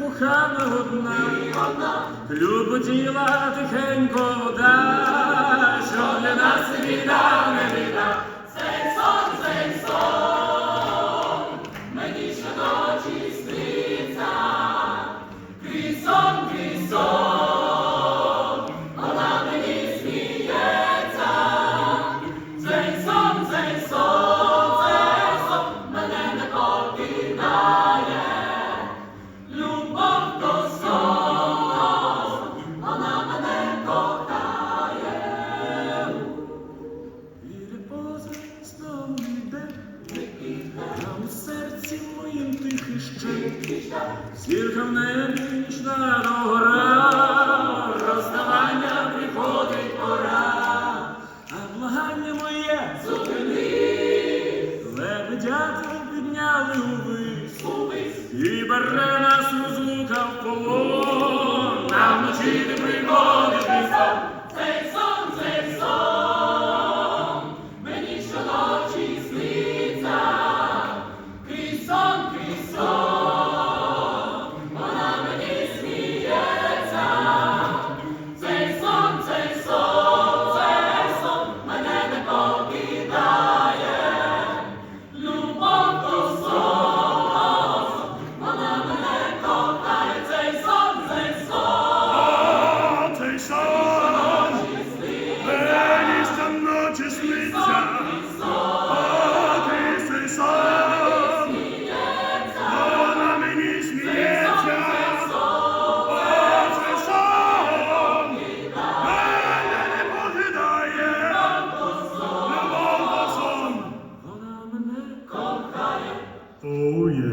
кохана одна, Любоділа тихенько вода, серці моїм тихий ще. Зірка в небі нічна догора, розставання приходить пора, а благання моє зупини, лебедята підняли увись, і бере нас розлука в полон, нам вночі не приходить. Oh, yeah.